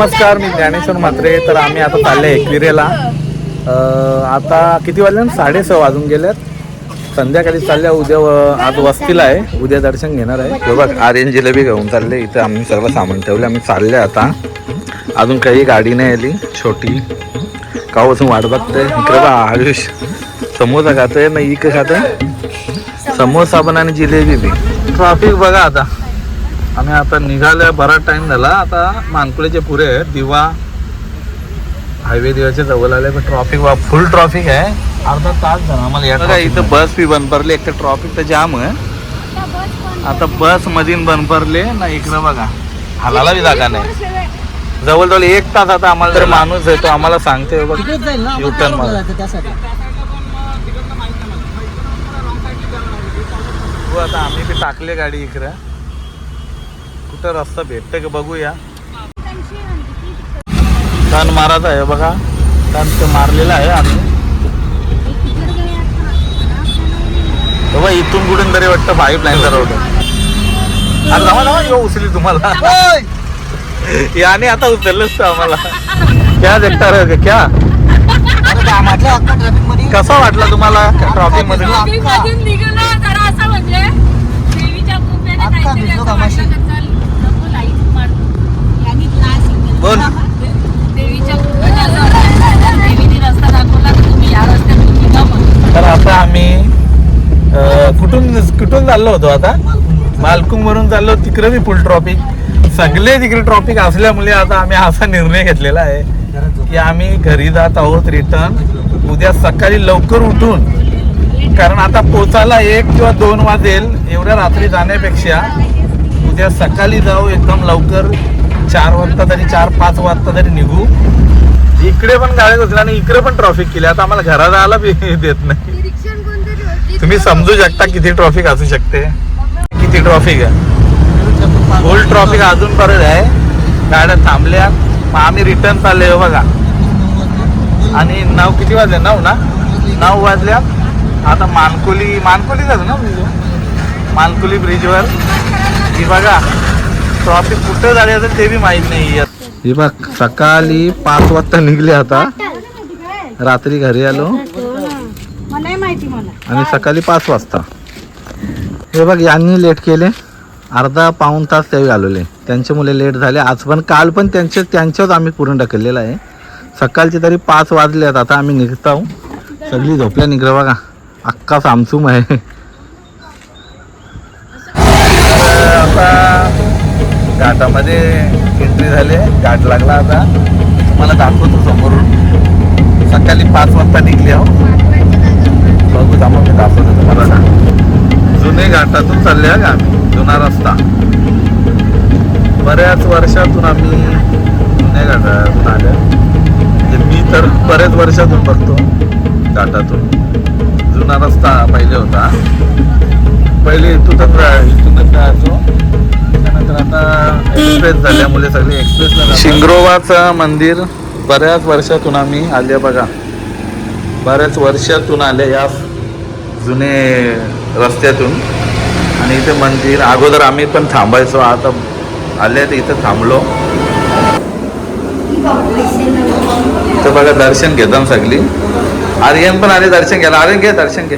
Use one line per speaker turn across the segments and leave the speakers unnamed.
नमस्कार मी ज्ञानेश्वर म्हात्रे. तर आम्ही आता चालले एकविरेला. आता किती वाजले? साडे वाजून गेल्यात संध्याकाळी चालल्या उद्या व- आज वस्तीला आहे. उद्या दर्शन घेणार आहे. हे बघ आर्यन जिलेबी घेऊन चालले. इथं आम्ही सर्व सामान ठेवलं. आम्ही चालले आता. अजून काही गाडी नाही आली. छोटी. कावापासून वाट बघते इकडे बा आयुष. समोसा खातोय ना इक खातोय. समोसा पण आणि जिलेबी बी. ट्रॉफिक बघा आता. आम्ही आता निघाल्या बराच टाइम झाला. आता मानकुळेचे पुरे आहेत. दिवा हायवे दिवाच्या जवळ आले. पण ट्रॉफिक फुल ट्रॉफिक आहे. अर्धा तास झाला आम्हाला इथं बस बी बंद पडली. एक तर ट्रॉफिक तर जाम आहे. आता बस मधीन बंद पडले. ना इकडं बघा. हालाला बी जागा नाही. जवळजवळ एक तास आता आम्हाला जर माणूस आहे तो आम्हाला सांगते बघ.
तिकडेच जाईल ना?
U-turn
आम्हाला
मारा.
जायचं त्यासाठी.
हो आता आम्ही बी टाकले गाडी इकडं. कुठं रस्ता भेटतं का बघूया. तण मारायचा आहे बघा. तण ते मारलेलं आहे आम्ही. बाबा इथून कुठून तरी वाटतं पाईप लाईनचा रोड अरे जावा जावा येऊ उचली तुम्हाला. याने आता उचललंच आम्हाला. क्या देखता रे
हो क्या?
कसा वाटला तुम्हाला
ट्रॉफिकमध्ये असं म्हणजे देवीच्या कृपेने
अख्खा
काहीतरी
भिजलो
असं
कामाशी.
वाटलं का चल, नको light मार. यांनी glass इथे.
बोल.
देवीच्या कृपेने असं वाटलं, देवीने रस्ता दाखवला तर
आता आम्ही कुठून कुठून चाललो होतो आता? मालकुंग वरून चाललो तिकडे बी फुल ट्रॉफिक सगळे तिकडे ट्रॉफिक असल्यामुळे आता आम्ही असा निर्णय घेतलेला आहे की आम्ही घरी जात आहोत रिटर्न उद्या सकाळी लवकर उठून कारण आता पोचायला एक किंवा दोन वाजेल एवढ्या रात्री जाण्यापेक्षा उद्या सकाळी जाऊ एकदम लवकर. चार वाजता तरी चार पाच वाजता तरी निघू. इकडे पण गाड्या घुसल्या आणि इकडे पण ट्रॉफिक केली. आता आम्हाला घरा जायला बी देत नाही. तुम्ही समजू शकता किती ट्रॉफिक असू शकते. किती ट्रॉफिक आहे. फुल ट्रॉफिक अजून परत आहे. गाड्या थांबल्या. मग आम्ही रिटर्न चालले हो बघा. आणि नऊ किती वाजले? नऊ ना? नऊ वाजल्या. आता मानकोली मानकोली झालं ना? मानकुली मानकोली ब्रिजवर ही बघा. ट्रॉफिक कुठं झाले असेल ते बी माहीत नाही ही बघ सकाळी पाच वाजता निघले आता. रात्री घरी आलो.
मला माहिती मला.
आणि सकाळी पाच वाजता. हे बघ यांनी लेट केले. अर्धा पाऊण तास त्यावेळी घालवले. त्यांचे मुले लेट झाले. आज पण काल पण त्यांचे त्यांच्याच आम्ही पूर्ण ढकललेलं आहे. सकाळचे तरी पाच वाजलेत. आता आम्ही निघतो सगळी झोपल्या निघलं बघा अख्खा सामसूम आहे. आता घाटामध्ये एंट्री झाले घाट लागला आता. तुम्हाला दाखवतो समोरून. सकाळी पाच वाजता निघली आहो. बघू थांबा मी दाखवतो तुम्हाला. ना जुने घाटातून चालले आहे का? आम्ही जुना रस्ता. बऱ्याच वर्षातून आम्ही जुन्या घाटातून आल्या म्हणजे मी तर बऱ्याच वर्षातून बघतो घाटातून. जुना रस्ता पहिले होता. पहिले इथूनच इथूनच जायचो आता एक्सप्रेस झाल्यामुळे सगळे एक्सप्रेसला शिंगरोबाचं मंदिर बऱ्याच वर्षातून आम्ही आले बघा. बऱ्याच वर्षातून आले या जुने रस्त्यातून. आणि इथे मंदिर अगोदर आम्ही पण थांबायचो आता आले तर इथं थांबलो. इथं बघा दर्शन घेताना सगळी. आर्यन पण आले दर्शन घ्यायला. आर्यन घे दर्शन घे.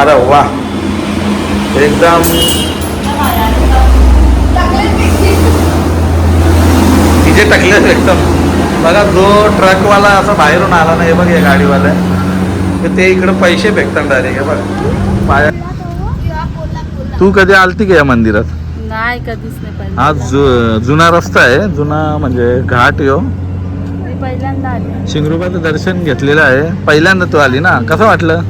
अरे वा. एकदम. तिचे टाकले एकदम. बघा जो ट्रकवाला असं बाहेरून आला ना हे बघ या गाडीवाला. तर ते इकडे पैसे फेकतात डायरेक्ट हे बघ. पाया तू कधी आलती का या मंदिरात?
नाही कधीच नाही
हा जु जुना रस्ता आहे जुना म्हणजे घाट यो.
पहिल्यांदा आले.
शिंगरूबाचं दर्शन घेतलेलं आहे. पहिल्यांदा तू आली ना? कसं वाटलं?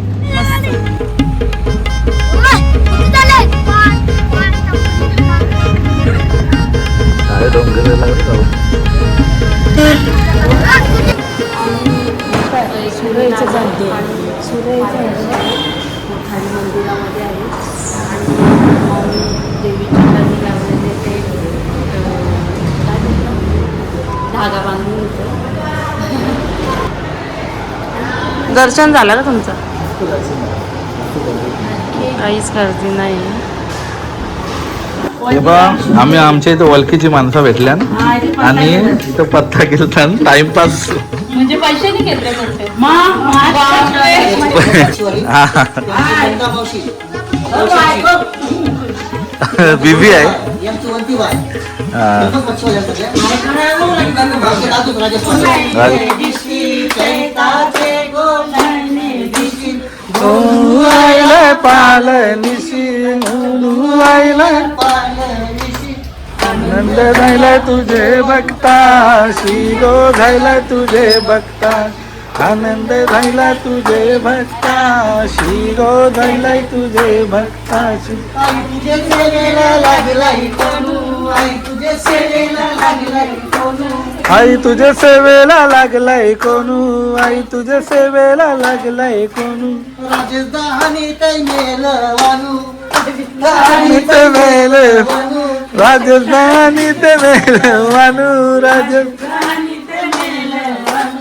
दर्शन झालं का तुमचं काहीच गर्दी नाही
हे बा आम्ही आमच्या इथं ओळखीची माणसं भेटल्या आणि इथं पत्ता गेलता टाइमपास
म्हणजे पैसे
हा बिझी आहे
पाल वंती
नंद झाला तुझे बघता शिरो झाला तुझे बघता आनंद झाला तुझे भक्ता शिरो झाला तुझे भक्ता
आई तुझे सेवेला लागलाई कोणू? आई तुझे सेवेला लागलाई कोणू?
आई तुझे सेवेला लागलाय कोणू? आई तुझे सेवेला लागलाय कोणू?
तै मेल वानू.
आणि ते मेल.
वानू.
राजधानी ते मेल वानू.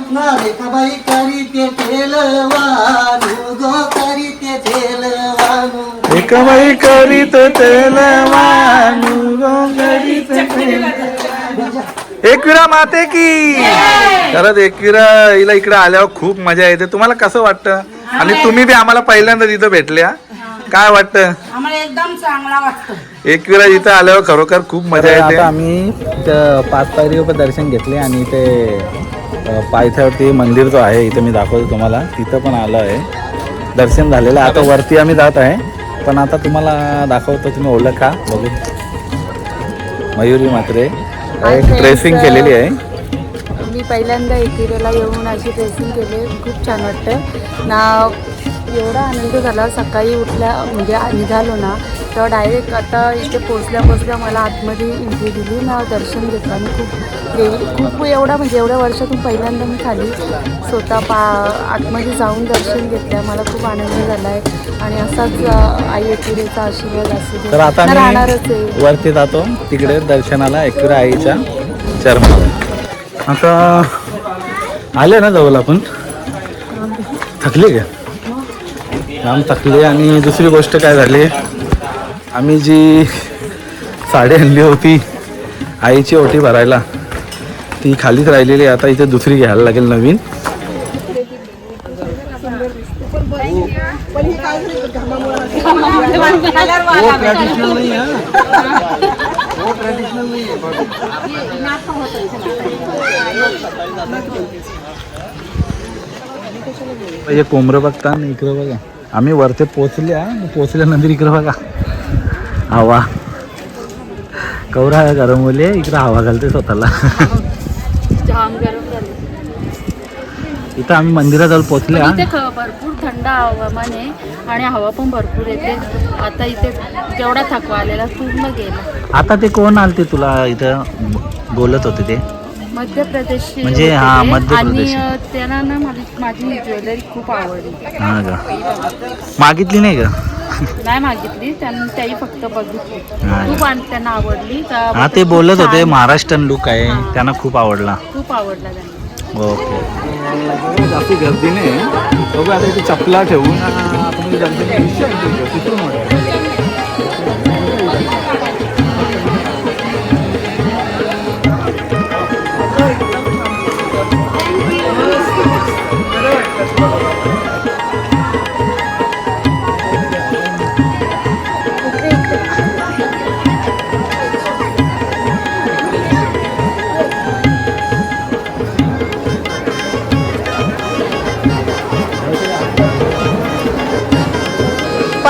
राजस्थान
नारेकाबाई करी ते तेल वानू गो करी ते तेल वानू
एकमाई करीत तेल वानू गो करीत तेल एकविरा माते की. खरंच एकविरा हिला इकडे आल्यावर खूप मजा येते. तुम्हाला कसं वाटतं? आणि तुम्ही बी आम्हाला पहिल्यांदा इथं भेटल्या. काय वाटतं?
आम्हाला एकदम चांगला वाटतो.
एकविरा इथं आल्यावर खरोखर खूप मजा येते.
आता आम्ही इथं पाच पायरीवर दर्शन घेतले आणि अ, पायथ्यावरती मंदिर जो आहे इथे मी दाखवतो तुम्हाला. तिथं पण आलं आहे. दर्शन झालेलं आहे. आता वरती आम्ही जात आहे. पण आता तुम्हाला दाखवतो तुम्ही ओळखा. बघू. मयुरी मात्रे एक ड्रेसिंग केलेली आहे.
मी पहिल्यांदा एकिरेला येऊन अशी ड्रेसिंग केले खूप छान वाटतं ना एवढा आनंद झाला. सकाळी उठल्या म्हणजे निघालो ना तेव्हा डायरेक्ट आता इथे पोचल्या पोचल्या मला आतमध्ये एंट्री दिली. ना दर्शन घेतलं आणि खूप देवी खूप एवढा म्हणजे एवढ्या वर्षातून पहिल्यांदा मी खाली स्वतः पा आतमध्ये जाऊन दर्शन घेतलं मला खूप आनंद झाला आहे आणि असाच आई एकिरेचा आशीर्वाद असू दे.
तर आता
राहणारच आहे.
वरती जातो. तिकडे दर्शनाला एकविरा आईच्या चरणाला. आता आले ना जवळ आपण? थकले का? जाम थकले. आणि दुसरी गोष्ट काय झाली? आम्ही जी साडी आणली होती आईची ओटी भरायला ती खालीच राहिलेली आता इथे दुसरी घ्यायला लागेल नवीन. हे कोंबरं बघता आणि इकडं बघा. आम्ही वरती पोचल्या पोचल्यानंतर इकडं बघा. हवा. कौरा गरम मुले इकडं हवा घालते स्वतःला. इथं आम्ही पोचल्या
इथे ख- भरपूर थंड हवामान आहे आणि हवा पण भरपूर येते. आता इथे जेवढा थकवा आलेला पूर्ण गेला.
आता ते कोण आलते तुला इथं? बोलत होते ते.
मध्य प्रदेश
म्हणजे हा, मध्य प्रदेश.
त्यांना ना माझी माझी ज्वेलरी खूप आवडली.
हा का? मागितली नाही का?
नाही मागितली. त्यांनी त्याही फक्त बघितली.
हा.
खूप आण- त्यांना आवडली. तर
हा ते बोलत होते महाराष्ट्रन लुक आहे. त्यांना खूप आवडला.
खूप आवडला त्यांना.
ओके.
जास्त गर्दी नाही बघू आता इथे चपला ठेवून. आपण. तिथून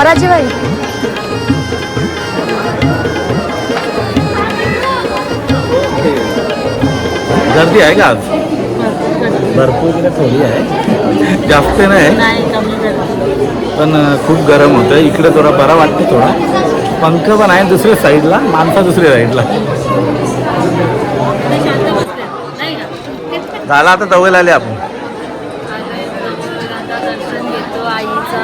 पराजीबाई
गर्दी आहे का आज?
भरपूर इकडे थोडी आहे.
जास्त नाही पण खूप गरम होतं. इकडे थोडा बरा वाटतं थोडा. पंख पण आहे दुसऱ्या साईडला माणसा दुसऱ्या साईडला
शांत बसले. नाही का?
झाला आता जवळ आले आपण
आता दर्शन घेतो आईचा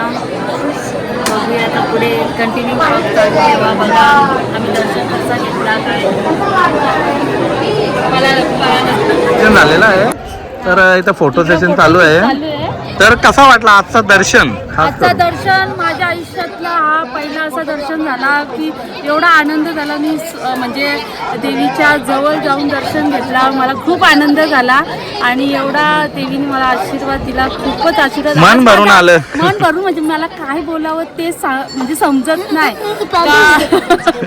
बघूया आता पुढे कंटिन्यू तेव्हा बघा आम्ही दर्शन कसा घेतला काय. मला मला
झालेला आहे. तर इथं फोटो सेशन चालू आहे.
चालू आहे.
तर कसा वाटला आजचा दर्शन
आजचा? दर्शन माझ्या आयुष्यातला हा पहिला असा दर्शन झाला की एवढा आनंद झाला मी स- म्हणजे देवीच्या जवळ जाऊन दर्शन घेतला मला खूप आनंद झाला आणि एवढा देवीने मला आशीर्वाद दिला खूपच आशीर्वाद
मन
आज
भरून आलं.
मन भरून म्हणजे मला काय बोलावं ते सा म्हणजे समजत नाही का-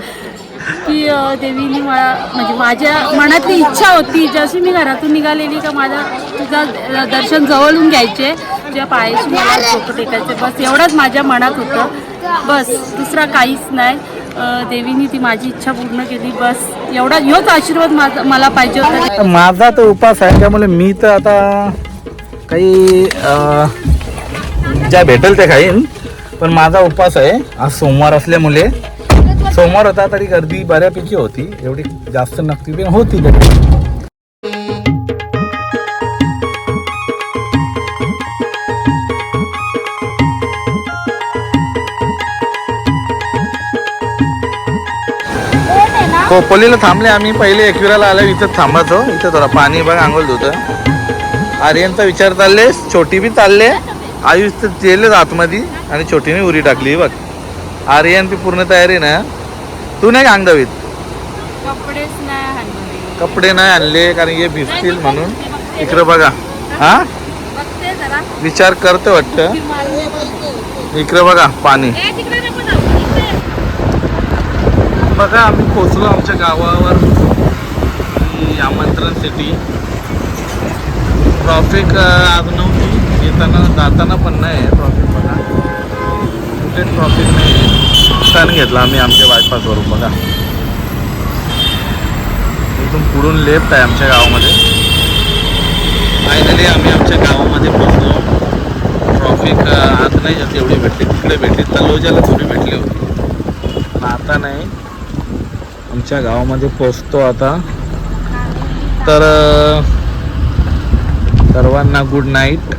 की अ, देवीने मला म्हणजे माझ्या मनातली इच्छा होती जशी मी घरातून निघालेली का माझा तुझा दर्शन जवळून घ्यायचे तुझ्या पायाशी मला फोटो टेकायचे बस एवढंच माझ्या मनात होतं. बस दुसरा काहीच नाही. देवीने ती माझी इच्छा पूर्ण केली. बस एवढा योच आशीर्वाद माझा मला पाहिजे होता.
माझा तर उपास आहे त्यामुळे मी तर आता काही ज्या भेटेल ते खाईन. पण माझा उपास आहे आज सोमवार असल्यामुळे. सोमवार होता तरी गर्दी बऱ्यापैकी होती. एवढी जास्त नक्की होती गर्दी कोपोलीला थांबले आम्ही. पहिले एकविराला आलो इथं थांबायचो. इथं थोडा पाणी बघ आंघोळ धुतं. आर्यनचा विचार चालले छोटी बी चालले. आयुष तर गेलेच आतमध्ये आणि छोटीने उरी टाकली बघ. आर्यन ती पूर्ण तयारी ना. तू नाही अंगदावीत. कपडे नाही आणले कारण हे भिजतील म्हणून. इकडं बघा. हा? विचार करतो वाटतं. इकडं बघा पाणी
ए, तिकडे नको जाऊ. इकडे.
बघा आम्ही पोचलो आमच्या गावावर. ही आमंत्रण सिटी ट्रॉफिक आज नव्हती येताना जाताना पण नाही ट्रॉफिक बघा. कुठे ट्रॉफिक नाही टर्न घेतला आम्ही आमच्या बायपासवरून बघा. इथून पुढून लेफ्ट आहे आमच्या गावामध्ये. फायनली आम्ही आमच्या गावामध्ये पोचलो ट्रॉफिक आज नाही जात एवढी भेटली. तिकडे भेटली. तलोजाला थोडी भेटली होती. आता नाही. आमच्या गावामध्ये पोचतो आता. तर सर्वांना गुड नाईट